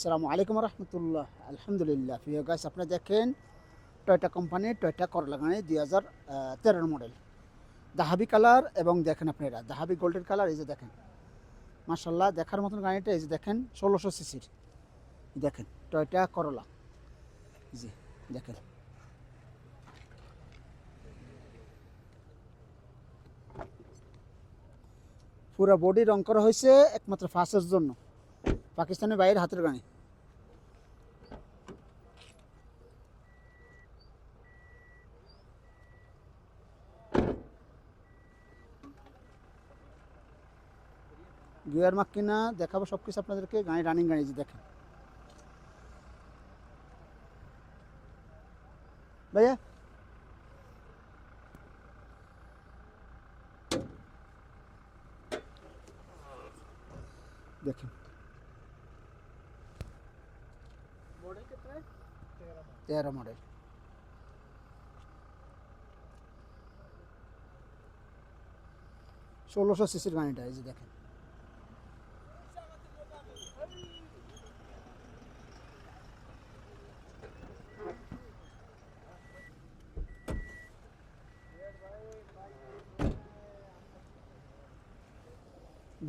আসসালামু আলাইকুম রহমতুল্লাহ। আলহামদুলিল্লাহ। প্রিয় গাছ আপনারা দেখেন টয়টা কোম্পানির টয়টা করলা গাড়ি দুই হাজার তেরোর মডেল দাহাবি কালার এবং দেখেন আপনারা, দাহাবি গোল্ডের কালার এই যে দেখেন। মার্শাল্লাহ দেখার মতন গাড়িটা, এই যে দেখেন, ষোলোশো সিসির দেখেন টয়টা করলা জি দেখেন। পুরো বডি রং করা হয়েছে একমাত্র ফাঁসের জন্য। পাকিস্তানের বাইরের হাতের গাড়ি গিয়ার মাক কিনা দেখাবো সব কিছু আপনাদেরকে, গাড়ি রানিং গাড়ি যে দেখেন। ভাইয়া। দেখেন। তেরো মডেল ষোলোশো সিসির গাড়িটা এই যে দেখেন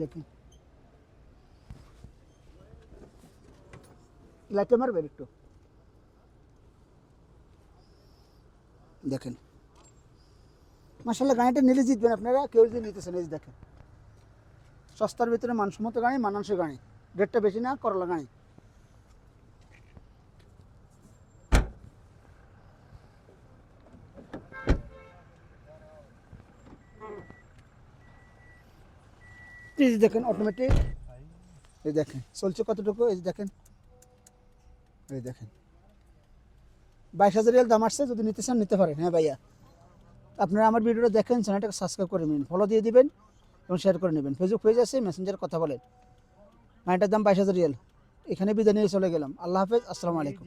দেখেন লাইটে মারবেন একটু দেখেন। মাসাল্লাহ গাড়িটা নিলে জিতবেন আপনারা। কেউ যদি নিতেছেন এই দেখেন। সস্তার ভিতরে মানসম্মত গাড়ি, মানানসই গাড়ি। রেটটা বেশি না, করলা গাড়ি। দেখেন অটোমেটিক এই দেখেন, চলছে কতটুকু? এই দেখেন। এই দেখেন। বাইশ হাজার রিয়াল দাম আসছে, যদি নিতে চান নিতে পারেন। হ্যাঁ ভাইয়া। আপনারা আমার ভিডিওটা দেখেন, চ্যানেলটাকে সাবস্ক্রাইব করে নেবেন ফলো দিয়ে দিবেন এবং শেয়ার করে নেবেন। ফেসবুক পেজ আছে মেসেঞ্জার কথা বলেন। গাড়িটার দাম বাইশ হাজার রিয়াল। এখানে বিদায় নিয়ে চলে গেলাম। আল্লাহ হাফেজ, আসসালামু আলাইকুম।